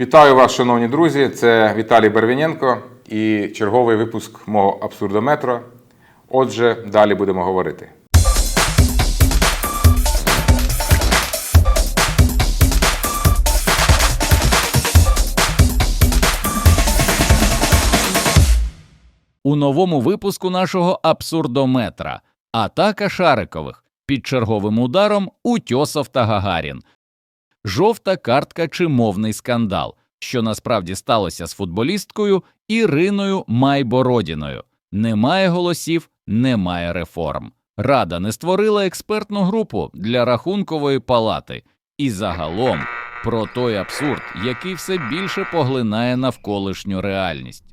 Вітаю вас, шановні друзі. Це Віталій Барвіненко і черговий випуск мого абсурдометро. Отже, далі будемо говорити. У новому випуску нашого абсурдометра атака Шарикових під черговим ударом Утьосов та Гагарін. Жовта картка чи мовний скандал, що насправді сталося з футболісткою Іриною Майбородіною. Немає голосів, немає реформ. Рада не створила експертну групу для рахункової палати. І загалом про той абсурд, який все більше поглинає навколишню реальність.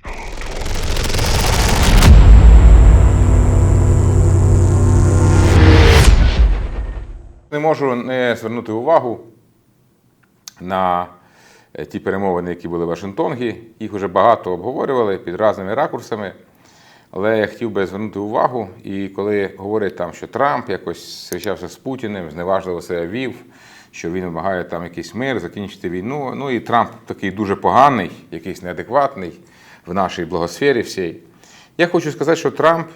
Не можу не звернути увагу на е, ті перемовини, які були в Вашингтонгі. Їх вже багато обговорювали під різними ракурсами. Але я хотів би звернути увагу, і коли говорять там, що Трамп якось зустрічався з Путіним, зневажливо себе вів, що він вимагає там якийсь мир, закінчити війну. Ну і Трамп такий дуже поганий, якийсь неадекватний в нашій благосфері всій. Я хочу сказати, що Трамп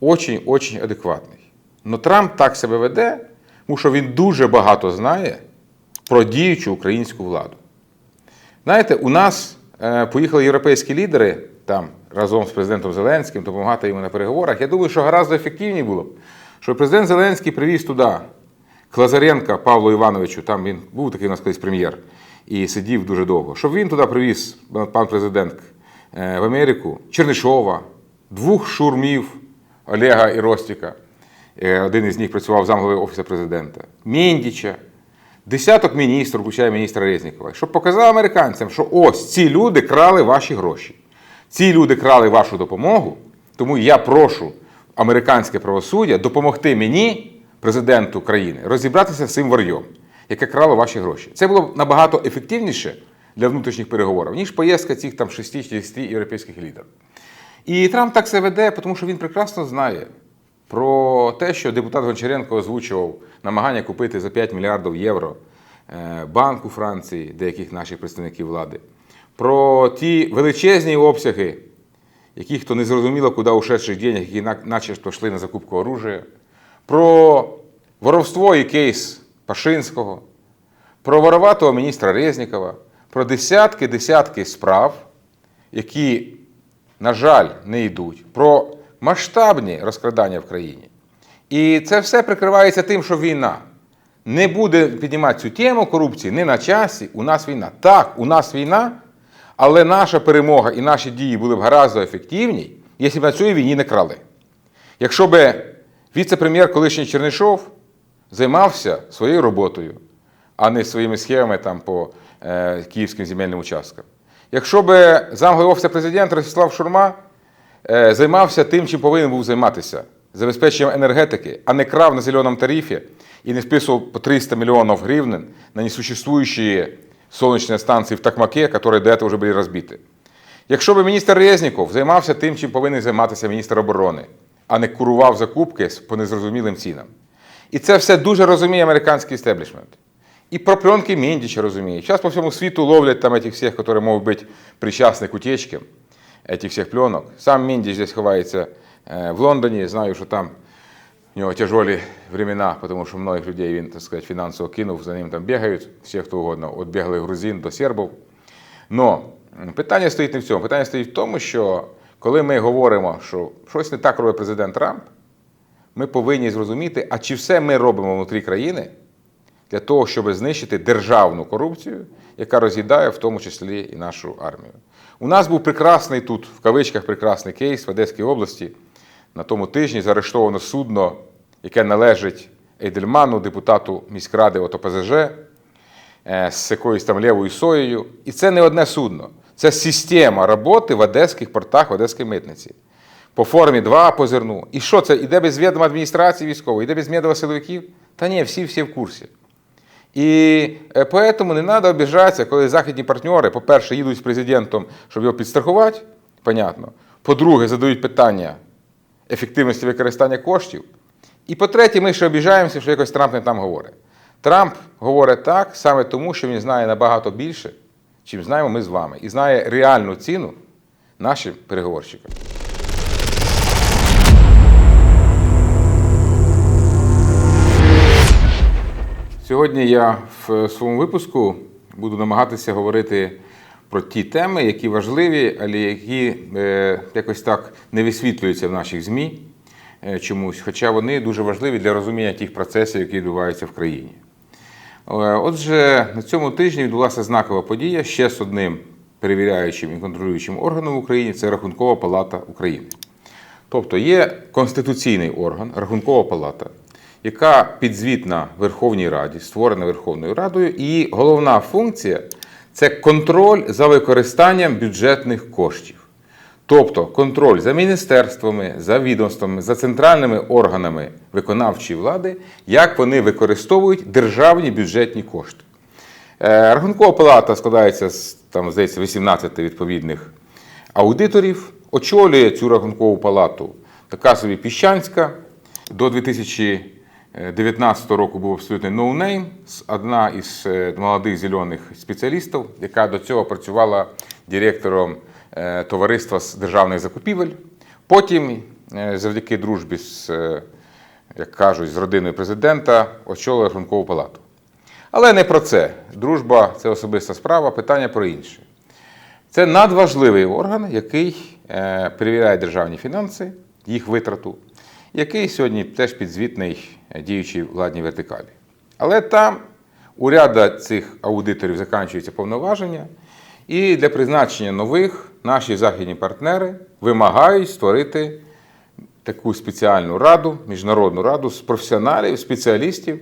очень-очень адекватний. Но Трамп так себе веде, тому що він дуже багато знає про діючу українську владу. Знаєте, у нас е, поїхали європейські лідери там разом з президентом Зеленським допомагати йому на переговорах. Я думаю, що гораздо ефективніше було б, що президент Зеленський привіз туди Клазаренка Павлу Івановичу, там він був такий у нас колись прем'єр, і сидів дуже довго. Щоб він туди привіз, пан президент, е, в Америку Чернишова, двох шурмів Олега і Ростіка. Е, Один із них працював замглавою Офісу президента, Міндіча, десяток міністрів, включає міністра Резнікова, щоб показав американцям, що ось ці люди крали ваші гроші. Ці люди крали вашу допомогу, тому я прошу американське правосуддя допомогти мені, президенту країни, розібратися з цим варйом, яке крало ваші гроші. Це було б набагато ефективніше для внутрішніх переговорів, ніж поїздка цих там 6-10 європейських лідерів. І Трамп так себе веде, тому що він прекрасно знає про те, що депутат Гончаренко озвучував намагання купити за 5 мільярдів євро е, банк у Франції, деяких наших представників влади, про ті величезні обсяги, яких то не зрозуміло, куди ушедших денег, які на- начебто йшли на закупку оружия, про воровство і кейс Пашинського, про вороватого міністра Резнікова, про десятки-десятки справ, які на жаль, не йдуть, про масштабні розкрадання в країні. І це все прикривається тим, що війна. Не буде піднімати цю тему корупції не на часі. У нас війна. Так, у нас війна, але наша перемога і наші дії були б гораздо ефективні, якщо б на цій війні не крали. Якщо б віце-прем'єр колишній Чернишов займався своєю роботою, а не своїми схемами там по е, київським земельним участкам. Якщо б офісу президента Ростислав Шурма займався тим, чим повинен був займатися, забезпеченням енергетики, а не крав на зеленому тарифі і не списував по 300 мільйонів гривень на несуществуючі сонячні станції в Такмаке, які до цього вже були розбиті. Якщо б міністр Резніков займався тим, чим повинен займатися міністр оборони, а не курував закупки по незрозумілим цінам. І це все дуже розуміє американський істеблішмент. І про пленки Міндіча розуміє. Зараз по всьому світу ловлять там этих всех, которые можуть бути причастні к утечке этих всех пленок. Сам Міндіч десь ховається е, в Лондоні. Знаю, що там у нього тяжелі времена, тому що многих людей він, так сказати, фінансово кинув, за ним там бігають, всі хто угодно, від біглих грузин до сербів. Но питання стоїть не в цьому. Питання стоїть в тому, що коли ми говоримо, що щось не так робить президент Трамп, ми повинні зрозуміти, а чи все ми робимо внутрі країни для того, щоб знищити державну корупцію, яка роз'їдає в тому числі і нашу армію. У нас був прекрасний тут, в кавичках, прекрасний кейс в Одеській області. На тому тижні заарештовано судно, яке належить Ейдельману, депутату міськради от ОПЗЖ, е, з якоюсь там лівою соєю. І це не одне судно. Це система роботи в одеських портах, в Одеській митниці. По формі 2 по зерну. І що це? Іде без відома адміністрації військової, іде без відома силовиків? Та ні, всі всі в курсі. І е, поэтому не треба обіжатися, коли західні партнери, по-перше, їдуть з президентом, щоб його підстрахувати, понятно. По-друге, задають питання ефективності використання коштів. І по-третє, ми ще обіжаємося, що якось Трамп не там говорить. Трамп говорить так саме тому, що він знає набагато більше, чим знаємо ми з вами, і знає реальну ціну нашим переговорщикам. Сьогодні я в своєму випуску буду намагатися говорити про ті теми, які важливі, але які е, якось так не висвітлюються в наших ЗМІ е, чомусь, хоча вони дуже важливі для розуміння тих процесів, які відбуваються в країні. Е, Отже, на цьому тижні відбулася знакова подія ще з одним перевіряючим і контролюючим органом в Україні це Рахункова палата України. Тобто є конституційний орган, Рахункова палата, яка підзвітна Верховній Раді, створена Верховною Радою, і головна функція це контроль за використанням бюджетних коштів. Тобто контроль за міністерствами, за відомствами, за центральними органами виконавчої влади, як вони використовують державні бюджетні кошти. Е, Рахункова палата складається з там, здається, 18 відповідних аудиторів. Очолює цю рахункову палату така собі Піщанська. До 2019 року був абсолютно ноунейм, одна із е, молодих зелених спеціалістів, яка до цього працювала директором е, товариства з державних закупівель. Потім, е, завдяки дружбі з, як кажуть, з родиною президента, очолила рахункову палату. Але не про це. Дружба це особиста справа, питання про інше. Це надважливий орган, який перевіряє державні фінанси, їх витрату, який сьогодні теж підзвітний е, діючій владній вертикалі. Але там у ряда цих аудиторів закінчуються повноваження, і для призначення нових наші західні партнери вимагають створити таку спеціальну раду, міжнародну раду з професіоналів, спеціалістів,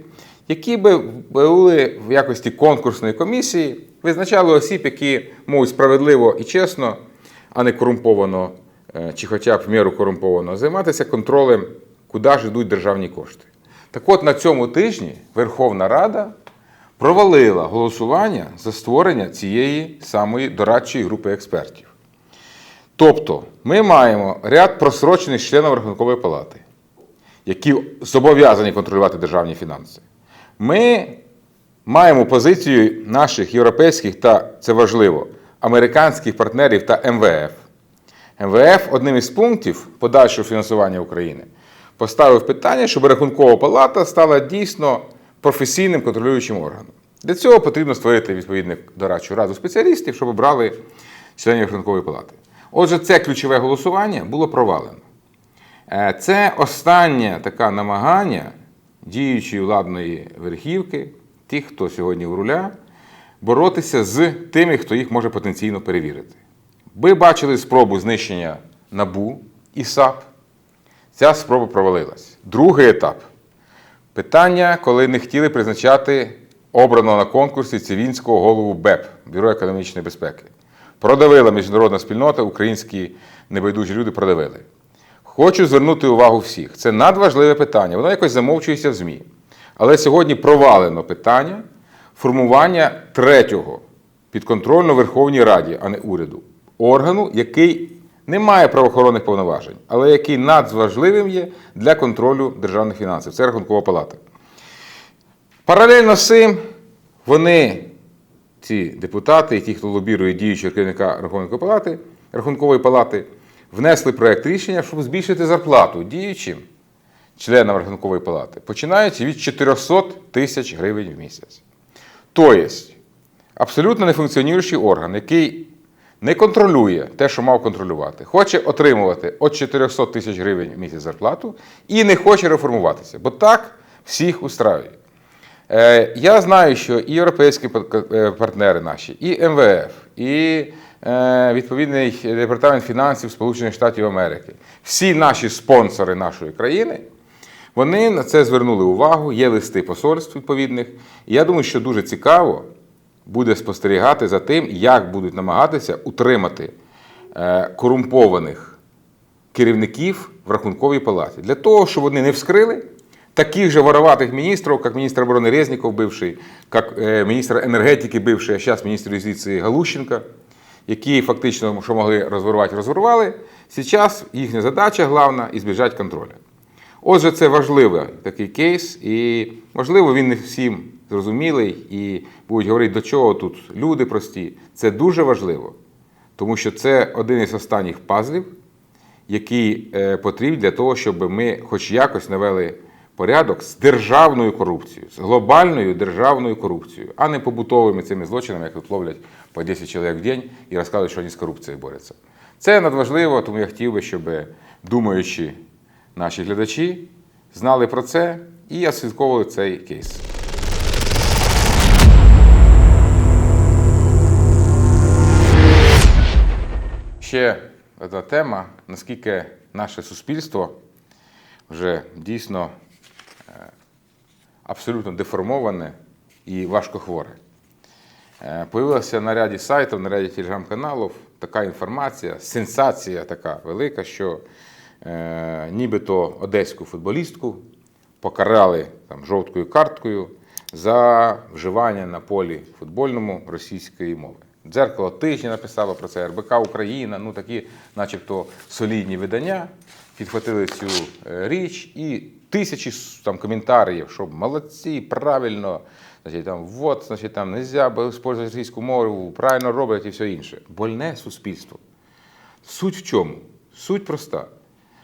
які би були в якості конкурсної комісії, визначали осіб, які можуть справедливо і чесно, а не корумповано, чи хоча б в міру корумповано, займатися контролем, куди ж йдуть державні кошти. Так от на цьому тижні Верховна Рада провалила голосування за створення цієї самої дорадчої групи експертів. Тобто ми маємо ряд просрочених членів Рахункової палати, які зобов'язані контролювати державні фінанси. Ми маємо позицію наших європейських та це важливо, американських партнерів та МВФ. МВФ одним із пунктів подальшого фінансування України поставив питання, щоб Рахункова палата стала дійсно професійним контролюючим органом. Для цього потрібно створити відповідну дорадчу раду спеціалістів, щоб обрали членів Рахункової палати. Отже, це ключове голосування було провалено. Е, Це останнє таке намагання діючої владної верхівки, тих, хто сьогодні в руля, боротися з тими, хто їх може потенційно перевірити. Ви бачили спробу знищення НАБУ і САП. Ця спроба провалилась. Другий етап питання, коли не хотіли призначати обраного на конкурсі Цивінського голову БЕП Бюро економічної безпеки. Продавила міжнародна спільнота, українські небайдужі люди продавили. Хочу звернути увагу всіх. Це надважливе питання. Воно якось замовчується в ЗМІ. Але сьогодні провалено питання формування третього підконтрольно Верховній Раді, а не уряду, органу, який не має правоохоронних повноважень, але який надважливим є для контролю державних фінансів. Це Рахункова палата. Паралельно з цим вони, ці депутати і ті, хто лобірує діючого керівника Рахункової палати, Рахункової палати, внесли проект рішення, щоб збільшити зарплату діючим членам Рахункової палати, починаючи від 400 тисяч гривень в місяць. Тобто, абсолютно нефункціонуючий орган, який не контролює те, що мав контролювати, хоче отримувати від 400 тисяч гривень в місяць зарплату і не хоче реформуватися, бо так всіх устраює. Е, Я знаю, що і європейські е, партнери наші, і МВФ, і е, відповідний департамент фінансів Сполучених Штатів Америки, всі наші спонсори нашої країни, вони на це звернули увагу, є листи посольств відповідних. І я думаю, що дуже цікаво буде спостерігати за тим, як будуть намагатися утримати е, корумпованих керівників в рахунковій палаті. Для того, щоб вони не вскрили таких же вороватих міністрів, як міністр оборони Резніков бивший, як е, міністр енергетики бивший, а зараз міністр юстиції Галущенка, які фактично, що могли розворувати, розворували. Зараз їхня задача головна – збіжати контролю. Отже, це важливий такий кейс, і можливо він не всім зрозумілий і будуть говорити, до чого тут люди прості. Це дуже важливо, тому що це один із останніх пазлів, який е, потрібен для того, щоб ми хоч якось навели порядок з державною корупцією, з глобальною державною корупцією, а не побутовими цими злочинами, як тут ловлять по 10 чоловік в день і розказують, що вони з корупцією борються. Це надважливо, тому я хотів би, щоб думаючі наші глядачі знали про це і освідковували цей кейс. Ще одна тема, наскільки наше суспільство вже дійсно е, абсолютно деформоване і важкохворе. Е, Появилася на ряді сайтів, на ряді телеграм-каналів така інформація, сенсація така велика, що е, нібито одеську футболістку покарали там, жовткою карткою за вживання на полі футбольному російської мови. Дзеркало тижня написало про це, РБК Україна, ну такі, начебто, солідні видання підхватили цю е, річ і тисячі там коментарів, що молодці, правильно, значить, там, вот, значить, там, нельзя використовувати російську мову, правильно роблять і все інше. Больне суспільство. Суть в чому? Суть проста.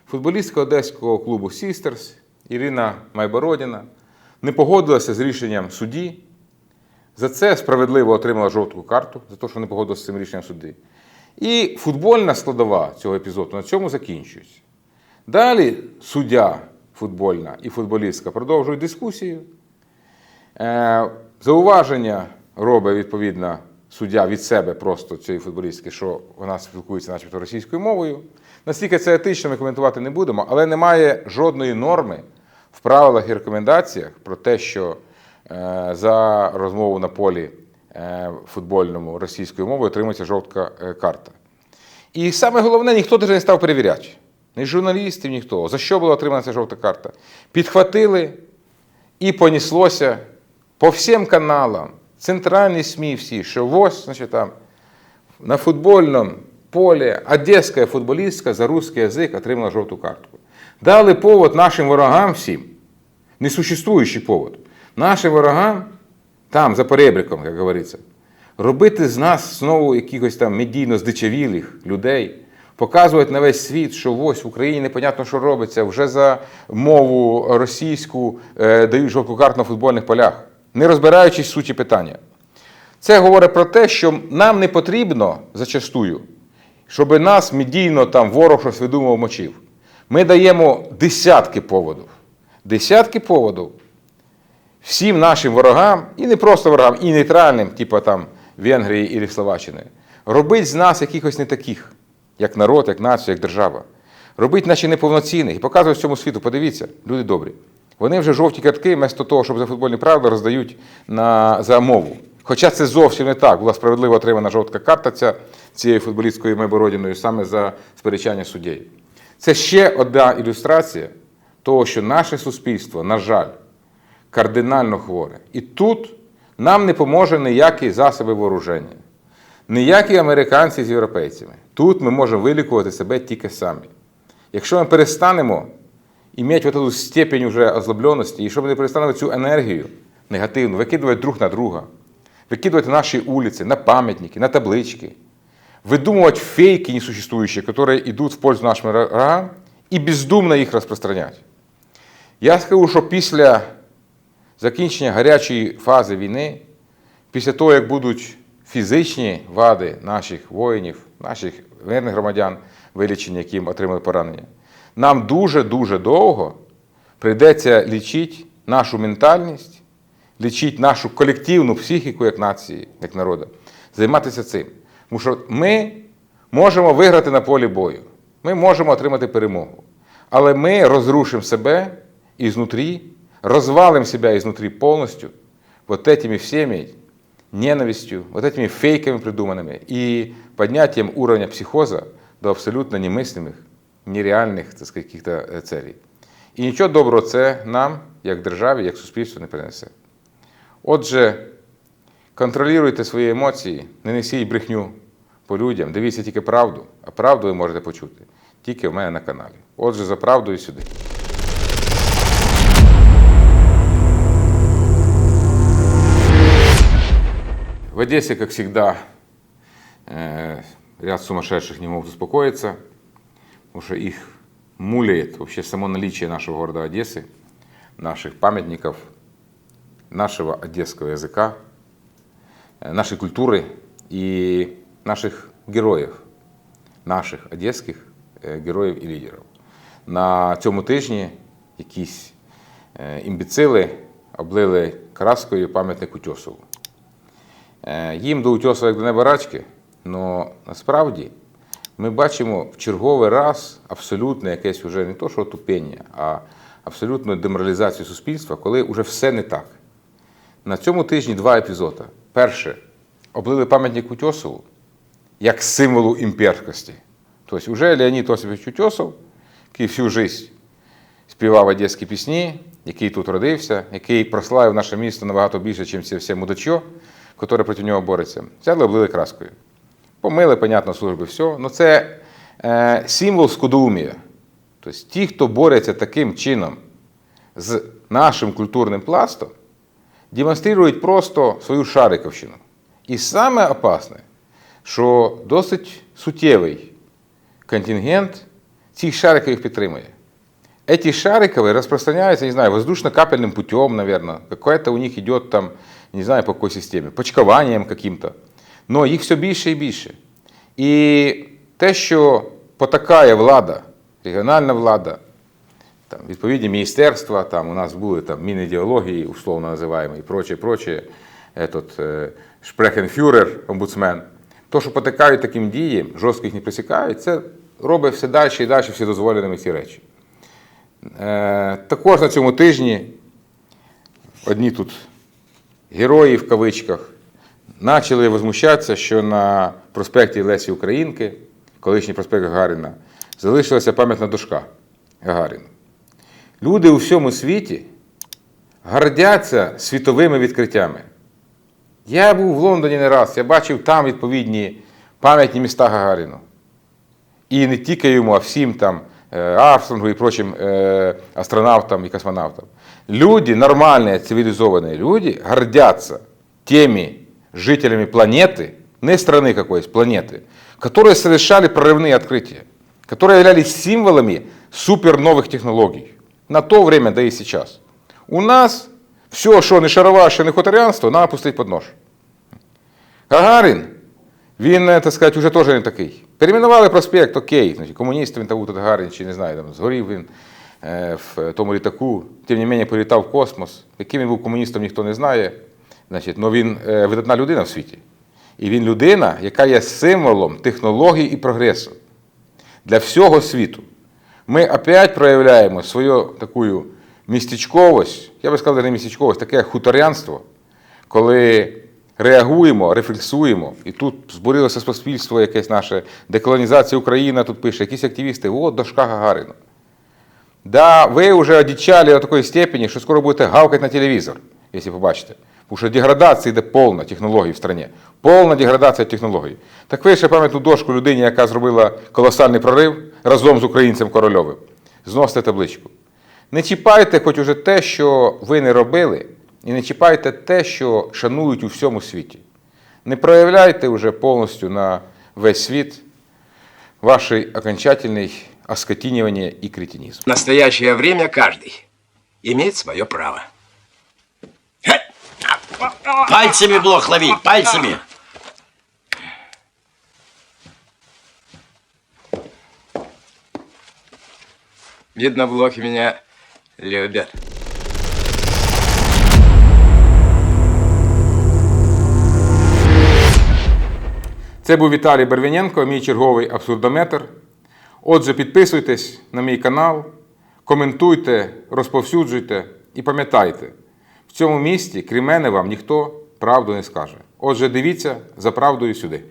Футболістка одеського клубу Сістерс Ірина Майбородіна не погодилася з рішенням судді. За це справедливо отримала жовту карту, за те, що не погодилася з цим рішенням судді. І футбольна складова цього епізоду на цьому закінчується. Далі суддя футбольна і футболістка продовжують дискусію. Е, Зауваження робить відповідно суддя від себе просто цієї футболістки, що вона спілкується, начебто, російською мовою. Наскільки це етично, ми коментувати не будемо, але немає жодної норми в правилах і рекомендаціях про те, що за розмову на полі е, футбольному російською мовою отримується жовтка е, карта. І саме головне, ніхто навіть не став перевіряти. Ні журналістів, ніхто. За що була отримана ця жовта карта? Підхватили і поніслося по всім каналам, центральні СМІ всі, що ось, значить, там, на футбольному полі одеська футболістка за русский язик отримала жовту картку. Дали повод нашим ворогам всім, несуществуючий повод, нашим ворогам, там, за перебриком, як говориться, робити з нас знову якихось там медійно здичавілих людей, показувати на весь світ, що ось в Україні непонятно, що робиться, вже за мову російську е, дають жовту карту на футбольних полях, не розбираючись в суті питання. Це говорить про те, що нам не потрібно зачастую, щоб нас медійно там ворог щось видумав мочив. Ми даємо десятки поводів. Десятки поводів всім нашим ворогам, і не просто ворогам, і нейтральним, типу там Венгрії і Словаччини, робить з нас якихось не таких, як народ, як націю, як держава. Робить наші неповноцінних і показують всьому світу. Подивіться, люди добрі. Вони вже жовті картки, вместо того, щоб за футбольні правила роздають на, за мову. Хоча це зовсім не так. Була справедливо отримана жовтка карта ця, цією футболісткою Майбородіною саме за сперечання суддєю. Це ще одна ілюстрація того, що наше суспільство, на жаль, кардинально хворе. І тут нам не поможе ніякі засоби вооруження, ніякі американці з європейцями. Тут ми можемо вилікувати себе тільки самі. Якщо ми перестанемо іметь вот эту степень уже озлобленості, і якщо ми не перестанемо цю енергію негативну викидувати друг на друга, викидувати на наші вулиці, на пам'ятники, на таблички, выдумывать фейки несуществующие, которые идут в пользу нашим врагам, і бездумно їх розпространять. Я скажу, що після закінчення гарячої фази війни, після того, як будуть фізичні вади наших воїнів, наших мирних громадян, вилічені, яким отримали поранення, нам дуже-дуже довго прийдеться лічити нашу ментальність, лічити нашу колективну психіку як нації, як народу, займатися цим. Тому що ми можемо виграти на полі бою, ми можемо отримати перемогу. Але ми розрушимо себе изнутри, развалим себя изнутри полностью вот этими всеми ненавистью, вот этими фейками придуманными и поднятием уровня психоза до абсолютно немыслимых, нереальних так сказать, каких-то е, целей. І нічого доброго це нам, як державі, як суспільству, не принесе. Отже, контролюйте свої емоції, не несіть брехню по людям, дивіться тільки правду, а правду ви можете почути тільки в мене на каналі. Отже, за правдою сюди. В Одессе, как всегда, э, ряд сумасшедших не могут успокоиться, потому что их муляет вообще само наличие нашего города Одессы, наших памятников, нашего одесского языка, э, нашей культуры и наших героїв, наших одеських е, героїв і лідерів. На цьому тижні якісь е, імбіцили облили краскою пам'ятник Утьосову. Е, Їм до Утьосова як до неба рачки, але насправді ми бачимо в черговий раз абсолютне якесь вже не то, що отупіння, а абсолютну деморалізацію суспільства, коли вже все не так. На цьому тижні два епізоди. Перше, облили пам'ятник Утьосову як символу імперськості. Тобто, вже Леонід Осипович Утьосов, який всю життя співав одеські пісні, який тут родився, який прославив наше місто набагато більше, ніж ці всі мудачо, які проти нього борються, взяли облили краскою. Помили, понятно, служби, все. Ну це е, символ скудоумія. Тобто ті, хто бореться таким чином з нашим культурним пластом, демонструють просто свою шариковщину. І саме опасне, що досить суттєвий контингент цих шарикових підтримує. Эти шариковые распространяются, не знаю, воздушно-капельным путем, наверное. Какое-то у них идет там, не знаю по какой системі, почкованием каким-то. Но їх все більше і більше. І те, що потакає влада, регіональна влада, там, відповідні міністерства, там у нас були там мінідеології, условно називаємо, і прочее, прочее, этот, е, шпрехенфюрер, омбудсмен. То, що потикають таким діям, жорстко їх не присікають, це робить все далі і далі всі дозволеними ці речі. Е, також на цьому тижні одні тут герої в кавичках почали возмущатися, що на проспекті Лесі Українки, колишній проспект Гагаріна, залишилася пам'ятна дошка Гагаріну. Люди у всьому світі гордяться світовими відкриттями. Я був в Лондоні не раз, я бачив там відповідні пам'ятні міста Гагаріну. І не тільки йому, а всім там е, Армстронгу і прочим е, астронавтам і космонавтам. Люди, нормальные, цивилизованные люди, гордятся теми жителями планеты, не страны какой-то, планеты, которые совершали прорывные открытия, которые являлись символами супер новых технологий на то время, да и сейчас. У нас все, що не шароваше, не хуторянство, треба пустити під нож. Гагарин, він, е, так сказати, вже теж не такий. Перейменували проспект, окей, значить, комуніст він там був тут Гагарин, чи не знаю, там згорів він е, В тому літаку, тим не менше політав в космос. Яким він був комуністом, ніхто не знає. Значить, але він е, видатна людина в світі. І він людина, яка є символом технологій і прогресу для всього світу. Ми опять проявляємо свою таку містечковость, я би сказав, не містечковость, таке хуторянство, коли реагуємо, рефлексуємо, і тут збурилося суспільство якесь наше, деколонізація України тут пише, якісь активісти, о, дошка Гагарина. Да, ви вже одичали до такої степені, що скоро будете гавкати на телевізор, якщо побачите. Тому що деградація йде повна технологій в країні. Повна деградація технологій. Так ви ще пам'ятну дошку людині, яка зробила колосальний прорив разом з українцем Корольовим. Зносите табличку. Не чіпайте хоч уже те, що ви не робили, і не чіпайте те, що шанують у всьому світі. Не проявляйте вже повністю на весь світ ваш окончательний оскотінювання і кретинізм. В настоящее время каждый имеет свое право. Пальцами блох лови, пальцами. Видно, блохи меня любят. Це був Віталій Барвіненко, мій черговий абсурдометр. Отже, підписуйтесь на мій канал, коментуйте, розповсюджуйте і пам'ятайте, в цьому місті, крім мене, вам ніхто правду не скаже. Отже, дивіться за правдою сюди.